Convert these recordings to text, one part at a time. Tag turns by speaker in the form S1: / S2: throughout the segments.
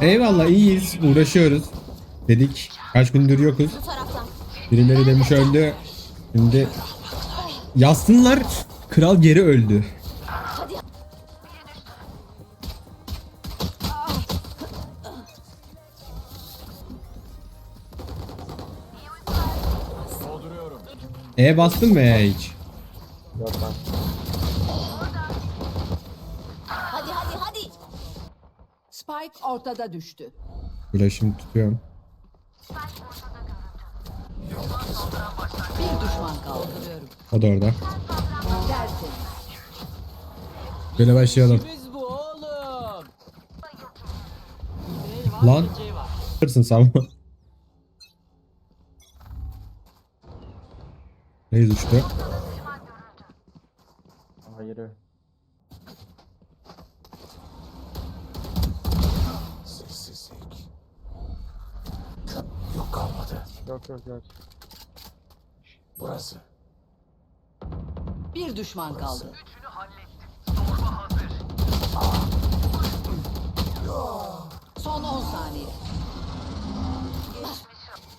S1: Eyvallah iyiyiz. Uğraşıyoruz. Dedik. Kaç gündür yokuz. Birileri demiş öldü. Şimdi yazsınlar. Kral geri öldü. E bastın mı E hiç?
S2: Spike ortada düştü.
S1: Flash'ımı tutuyorum.
S2: Bir düşman kaldı.
S1: O da orada.
S2: Dersin.
S1: Böyle başlayalım.
S3: Biz bu oğlum.
S1: Lan. Hırsın savunma. Neyi düştü?
S4: Hayır.
S5: Yok
S4: yok yok.
S5: Burası.
S2: Bir düşman kaldı. Son 10 saniye.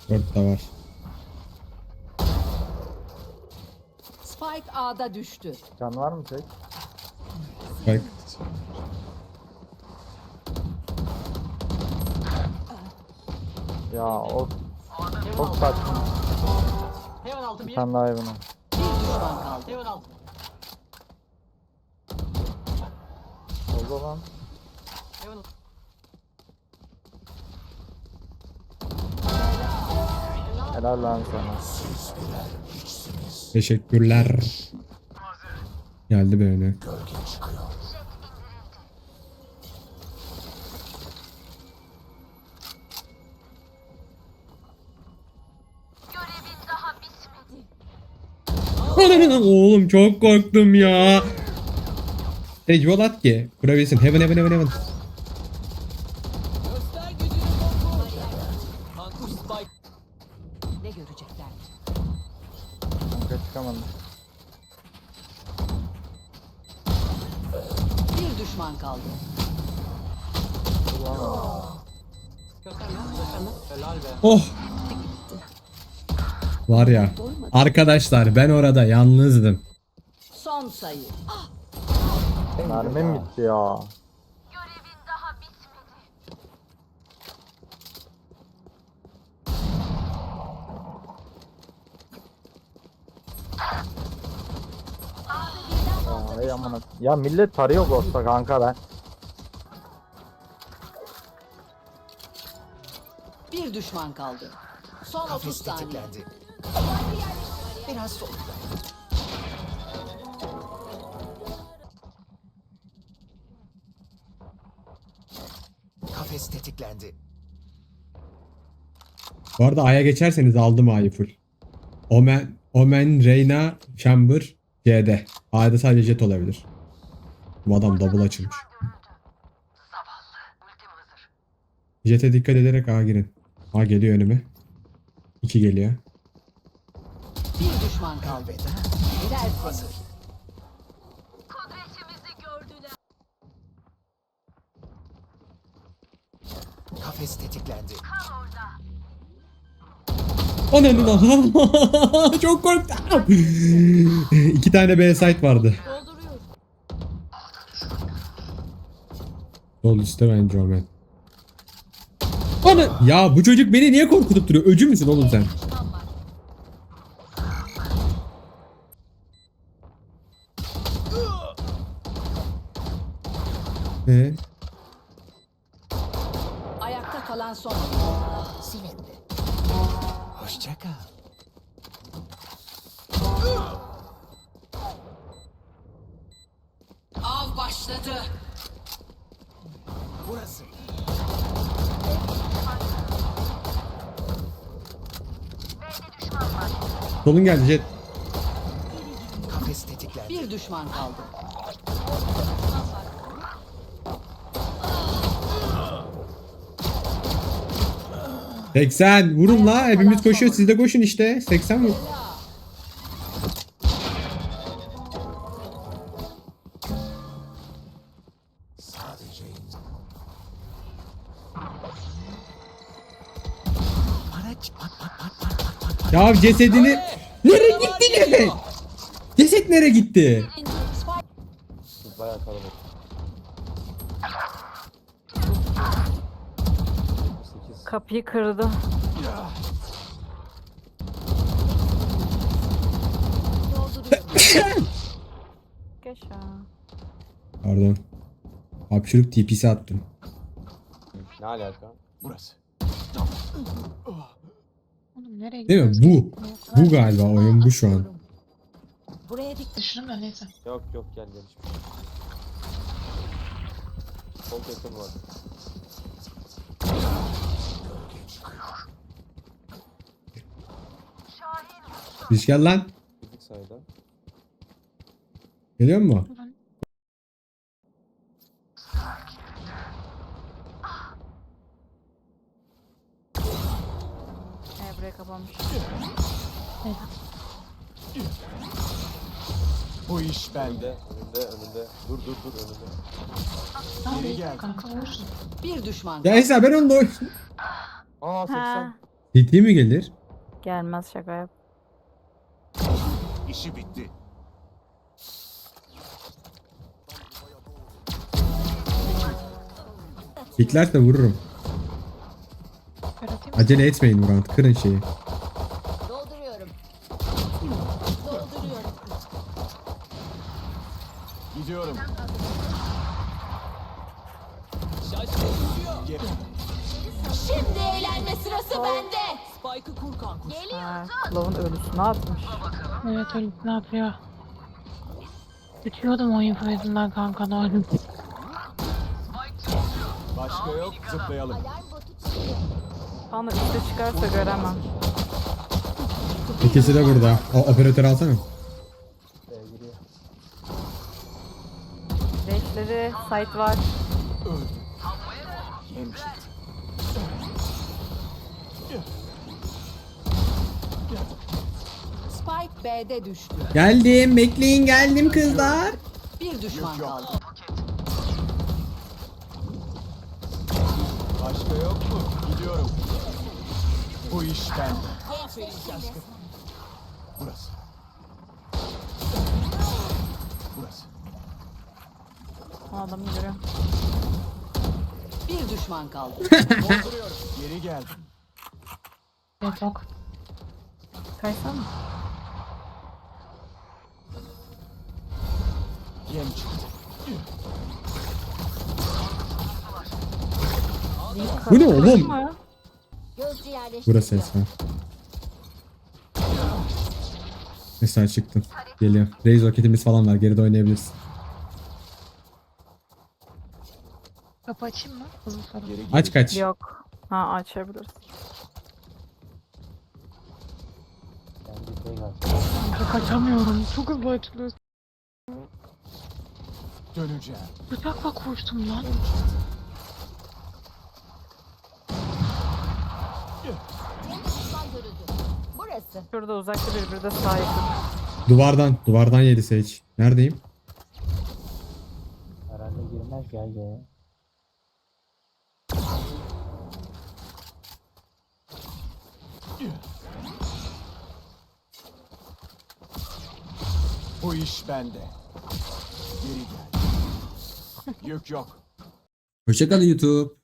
S1: Dört de var.
S2: Spike A'da düştü.
S4: Can var mı tek?
S1: Bak.
S4: Ya o çok saçma.
S3: Hemen altı bir.
S4: Tane daha evine.
S2: Bir düşman kaldı.
S3: Hemen altı.
S4: Oldu lan.
S3: Hemen altı.
S4: Helal lan sana.
S1: Teşekkürler. Geldi böyle.
S5: Gölge çıkıyor.
S1: Oğlum çok korktum ya. Ecval at ki. Kurabilsin. Heaven heaven heaven heaven.
S3: Göster gücünü Kongo. Kankuş Spike.
S2: Ne görecekler?
S4: Çıkamadım.
S2: Bir düşman kaldı.
S1: Oh. Var ya. Arkadaşlar ben orada yalnızdım.
S2: Son sayı.
S4: Mermim bitti ya. Ya, ey amına. Ya millet tarıyor Ghost'a kanka ben.
S2: Bir düşman kaldı. Son 30 saniye.
S5: Biraz sol. Kafes tetiklendi.
S1: Bu arada A'ya geçerseniz aldım A'yı full. Omen, Omen, Reyna, Chamber, C'de. A'da sadece Jet olabilir. Bu adam double açılmış. Jet'e dikkat ederek A girin. A geliyor önüme. 2 geliyor.
S2: Bir düşman kaldı. Dersin.
S5: Kafes tetiklendi.
S1: Ananın aha. Çok korktum. İki tane B site vardı. Sol üstte bence Omen. Ana ya bu çocuk beni niye korkutup duruyor? Öcü müsün oğlum sen? Ee,
S2: Ayakta kalan son.
S5: Silindi. Hoşça kal.
S2: Av başladı.
S5: Burası.
S1: solun geldi Jet.
S5: Kafes tetiklendi.
S2: Bir düşman kaldı.
S1: 80 vurun la hepimiz koşuyor siz de koşun işte 80 vur. Ya cesedini nereye gitti ne? Ceset nereye gitti?
S4: Bayağı kalabalık.
S6: Kapıyı kırdı. Geç ya.
S1: Pardon. Hapşırık TP'si attım.
S4: Ne alaka?
S5: Burası.
S7: Oğlum nereye
S1: Değil mi? Bu. Bu galiba oyun bu şu an.
S8: Buraya dik.
S7: Düşündüm de neyse.
S4: Yok yok gel gel. Çok yakın var.
S1: Biz gel lan.
S4: Fizik sayıda.
S1: Geliyor mu?
S6: Ee, buraya kapanmış.
S5: Bu iş bende.
S4: Önünde önünde. Dur dur dur önünde.
S5: Geri gel.
S2: Bir düşman
S1: Ya. Esra ben onunla oyn...
S4: Aa 80.
S6: Ha.
S1: Ciddi mi gelir?
S6: Gelmez şaka yap.
S5: İşi bitti.
S1: Piklerse vururum. Acele etmeyin Murat. Kırın şeyi.
S8: Sırası bende.
S2: Spike'ı kur kankuş.
S6: Ha, Klov'un ölüsünü atmış.
S7: Evet öyle ne yapıyor? Ütüyordum o info yüzünden kanka doğru.
S5: Başka yok zıplayalım.
S8: Alarm botu çıkıyor.
S6: Bana üstte çıkarsa göremem.
S1: İkisi de burada. O operatörü alsana.
S6: Renkleri site var.
S5: Öldü.
S2: Spike B'de düştü.
S1: Geldim. Bekleyin geldim kızlar.
S2: Bir düşman kaldı.
S5: Başka yok mu? Gidiyorum. Bu iş bende. Burası. Burası.
S6: Adamı görüyorum.
S2: Bir düşman kaldı.
S5: Dolduruyorum. Geri geldim.
S7: Evet bak.
S6: Kaysana.
S5: Yem çıktı.
S1: Bu ne oğlum?
S8: Gözcü yerleştiriliyor.
S1: Burası Esra. Esra çıktım. Geliyor. Raze roketimiz falan var. Geride oynayabiliriz.
S7: Kapı açayım mı? Hızlı soru.
S5: Geri
S1: Aç kaç.
S6: Yok. Ha açabiliriz.
S7: Kaçamıyorum. Çok hızlı açılıyor.
S5: Döneceğim.
S7: Bıçakla koştum lan.
S8: Burası.
S6: Şurada uzakta bir bir de yakın.
S1: Duvardan. Duvardan yedi Sage. Neredeyim?
S4: Herhalde girmez gel ya.
S5: Bu iş bende. Geri gel. Yük yok.
S1: Hoşçakalın YouTube.